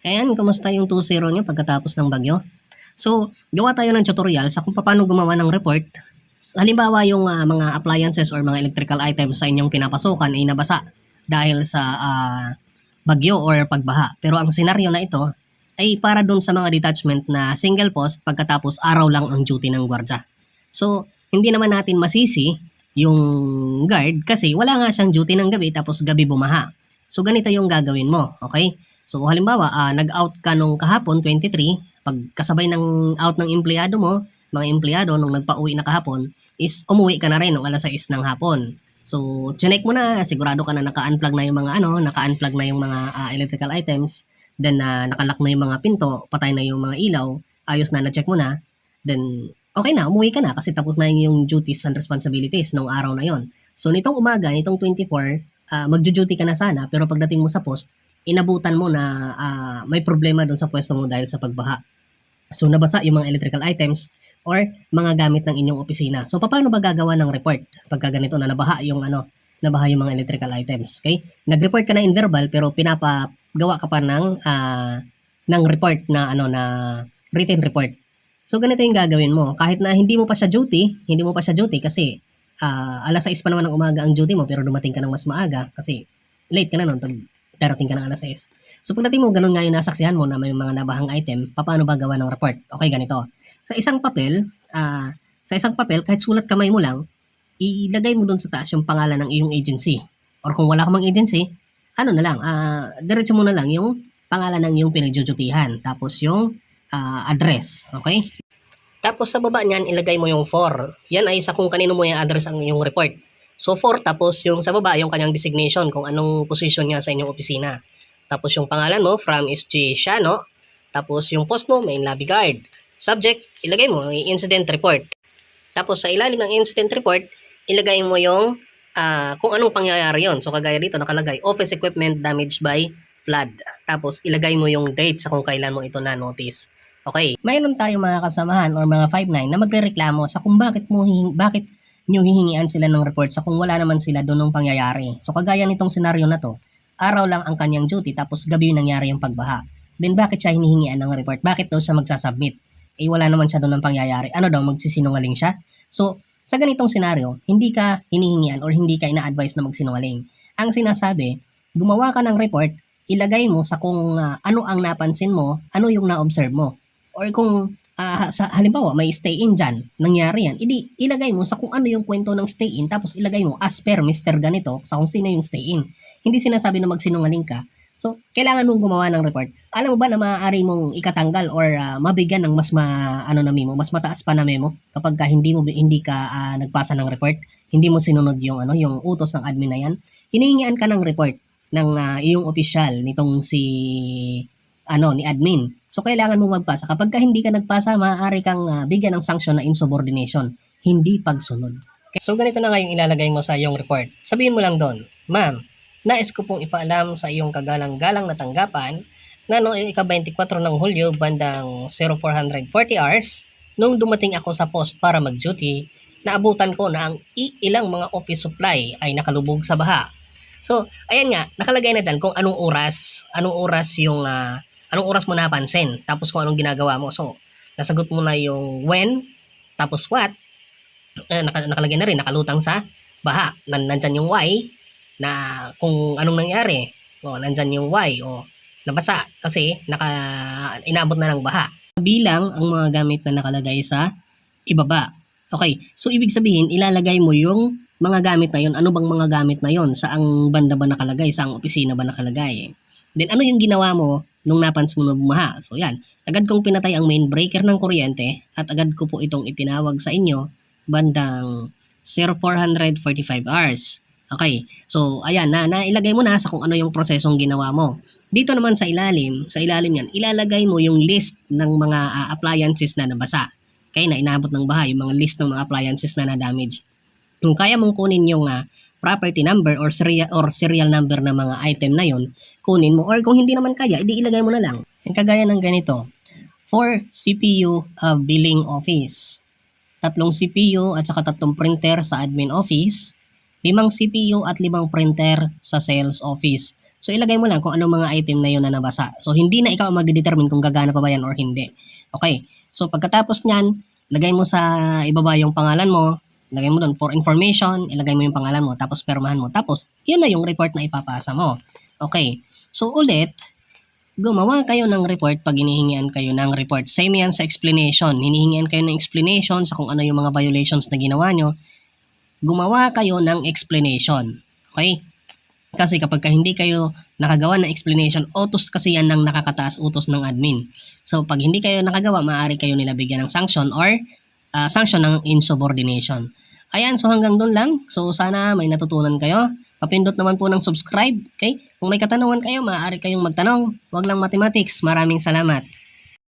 Ayan, kumusta yung 2.0 nyo pagkatapos ng bagyo? So, gawa tayo ng tutorial sa kung paano gumawa ng report. Halimbawa, yung ah, mga appliances or mga electrical items sa inyong pinapasukan ay nabasa dahil sa ah, bagyo or pagbaha. Pero ang senaryo na ito ay para dun sa mga detachment na single post pagkatapos araw lang ang duty ng gwardya. So, hindi naman natin masisi yung guard kasi wala nga siyang duty ng gabi tapos gabi bumaha. So, ganito yung gagawin mo, okay? So, halimbawa, ah, nag-out ka nung kahapon, 23, pagkasabay ng out ng empleyado mo, mga empleyado nung nagpa-uwi na kahapon, is umuwi ka na rin nung alas 6 ng hapon. So, chinek mo na, sigurado ka na naka-unplug na yung mga ano, naka-unplug na yung mga ah, electrical items, then na nakalock na yung mga pinto, patay na yung mga ilaw, ayos na na-check mo na, then okay na, umuwi ka na kasi tapos na yung duties and responsibilities nung araw na yon. So, nitong umaga, nitong 24, ah, magjo-duty ka na sana, pero pagdating mo sa post, inabutan mo na ah, may problema doon sa pwesto mo dahil sa pagbaha. So, nabasa yung mga electrical items or mga gamit ng inyong opisina. So, paano ba gagawa ng report pagka ganito na nabaha yung ano, nabaha yung mga electrical items, okay? Nag-report ka na in verbal pero pinapagawa ka pa ng ah, ng report na ano na written report. So, ganito yung gagawin mo. Kahit na hindi mo pa siya duty, hindi mo pa siya duty kasi ah, alas 6 pa naman ng umaga ang duty mo pero dumating ka ng mas maaga kasi late ka na nun pag darating ka ng alas 6. So pagdating mo, ganun nga yung nasaksihan mo na may mga nabahang item, paano ba gawa ng report? Okay, ganito. Sa isang papel, ah, sa isang papel, kahit sulat kamay mo lang, ilagay mo doon sa taas yung pangalan ng iyong agency. Or kung wala ka mang agency, ano na lang, ah, diretso mo na lang yung pangalan ng iyong pinagjujutihan. Tapos yung ah, address. Okay? Tapos sa baba niyan, ilagay mo yung for. Yan ay sa kung kanino mo yung address ang iyong report. So for, tapos yung sa baba, yung kanyang designation, kung anong position niya sa inyong opisina. Tapos yung pangalan mo, from is G. Shano. Tapos yung post mo, main lobby guard. Subject, ilagay mo, incident report. Tapos sa ilalim ng incident report, ilagay mo yung ah, kung anong pangyayari yon. So kagaya dito nakalagay, office equipment damaged by flood. Tapos ilagay mo yung date sa kung kailan mo ito na-notice. Okay. Mayroon tayong mga kasamahan or mga 5-9 na magrereklamo sa kung bakit mo hing, bakit nyo hihingian sila ng report sa kung wala naman sila doon ng pangyayari. So kagaya nitong senaryo na to, araw lang ang kanyang duty tapos gabi yung nangyari yung pagbaha. Then bakit siya hinihingian ng report? Bakit daw siya magsasubmit? Eh wala naman siya doon ng pangyayari. Ano daw, magsisinungaling siya? So, sa ganitong senaryo, hindi ka hinihingian or hindi ka ina-advise na magsinungaling. Ang sinasabi, gumawa ka ng report, ilagay mo sa kung ah, ano ang napansin mo, ano yung na-observe mo. Or kung ah, sa halimbawa may stay in dyan, nangyari yan, idi, ilagay mo sa kung ano yung kwento ng stay in, tapos ilagay mo as per Mr. Ganito sa kung sino yung stay in. Hindi sinasabi na magsinungaling ka. So, kailangan mong gumawa ng report. Alam mo ba na maaari mong ikatanggal or ah, mabigyan ng mas ma, ano na memo, mas mataas pa na memo kapag ka hindi mo hindi ka ah, nagpasa ng report, hindi mo sinunod yung ano, yung utos ng admin na yan. Hinihingian ka ng report ng ah, iyong opisyal nitong si ano ni admin. So kailangan mo magpasa. Kapag ka hindi ka nagpasa, maaari kang ah, bigyan ng sanction na insubordination, hindi pagsunod. Okay. So ganito na nga yung ilalagay mo sa iyong report. Sabihin mo lang doon, Ma'am, nais ko pong ipaalam sa iyong kagalang-galang na tanggapan na noong ika-24 ng Hulyo bandang 0440 hours, nung dumating ako sa post para mag-duty, naabutan ko na ang iilang mga office supply ay nakalubog sa baha. So, ayan nga, nakalagay na dyan kung anong oras, anong oras yung, ah, anong oras mo napansin, tapos kung anong ginagawa mo. So, nasagot mo na yung when, tapos what, eh, naka, nakalagay na rin, nakalutang sa baha. Nan, nandyan yung why, na kung anong nangyari. O, nandyan yung why, o, nabasa, kasi naka, inabot na ng baha. Bilang ang mga gamit na nakalagay sa ibaba. Okay, so ibig sabihin, ilalagay mo yung mga gamit na yon. Ano bang mga gamit na yon? Saang banda ba nakalagay? Saang opisina ba nakalagay? Then ano yung ginawa mo nung napansin na bumaha? So yan, agad kong pinatay ang main breaker ng kuryente at agad ko po itong itinawag sa inyo bandang 0445 hours. Okay, so ayan na, nailagay mo na sa kung ano yung prosesong ginawa mo. Dito naman sa ilalim, sa ilalim yan, ilalagay mo yung list ng mga ah, appliances na nabasa. Okay, na inabot ng baha, yung mga list ng mga appliances na na-damage. Kung kaya mong kunin yung ah, property number or serial, or serial number ng mga item na yon, kunin mo. Or kung hindi naman kaya, edi ilagay mo na lang. Yung kagaya ng ganito, for CPU uh, billing office. Tatlong CPU at saka tatlong printer sa admin office. limang CPU at limang printer sa sales office. So ilagay mo lang kung anong mga item na yun na nabasa. So hindi na ikaw magdedetermine kung gagana pa ba yan or hindi. Okay. So pagkatapos niyan, lagay mo sa ibaba yung pangalan mo, lagay mo doon for information, ilagay mo yung pangalan mo, tapos permahan mo. Tapos, yun na yung report na ipapasa mo. Okay. So ulit, gumawa kayo ng report pag hinihingian kayo ng report. Same yan sa explanation. Hinihingian kayo ng explanation sa kung ano yung mga violations na ginawa nyo. Gumawa kayo ng explanation. Okay? Kasi kapag ka hindi kayo nakagawa ng explanation, utos kasi yan ng nakakataas utos ng admin. So pag hindi kayo nakagawa, maaari kayo nila bigyan ng sanction or ah, sanction ng insubordination. Ayan, so hanggang doon lang. So sana may natutunan kayo. Papindot naman po ng subscribe. Okay? Kung may katanungan kayo, maaari kayong magtanong. Huwag lang mathematics. Maraming salamat.